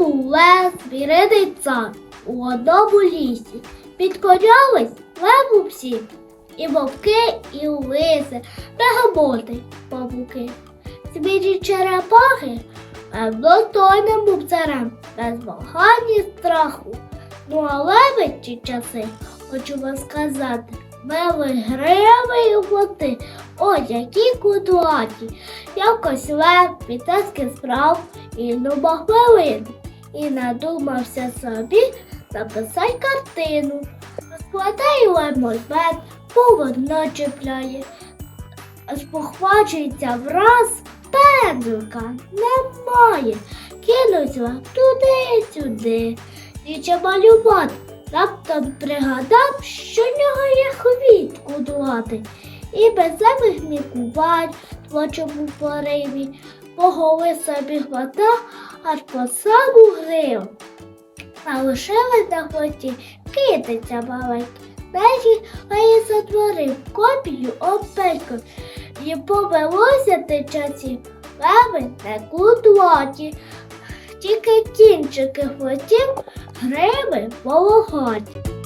Жив лес, звіриний цар у одному лісі. Підкорялись леву всі. І вовки, і лиси, бегемоти, павуки. Звірі черепахи, достойним був царем, без вагань і страху. Ну а леви ті часи, хочу вам сказати, вели гриви і плоти, ой, які кудлаті. Якось лев пітецький справ і люба хвилин. І надумався собі записай картину. Розкладає лев мольбет, полотно чіпляє. Аж похвачується враз пензлика немає. Кинувся туди-сюди. Діча малювати. Раптом пригадав, що в нього є хвіт кудлати. І без зайвих мікувань, плачому пориві, поголи собі хвата аж по саму гриву. А лишилась на хвості китиця маленька. А її затворив копію опельку. І повелося ти часів леви не кудлаті. Тільки кінчики хвостів гриби вологаті.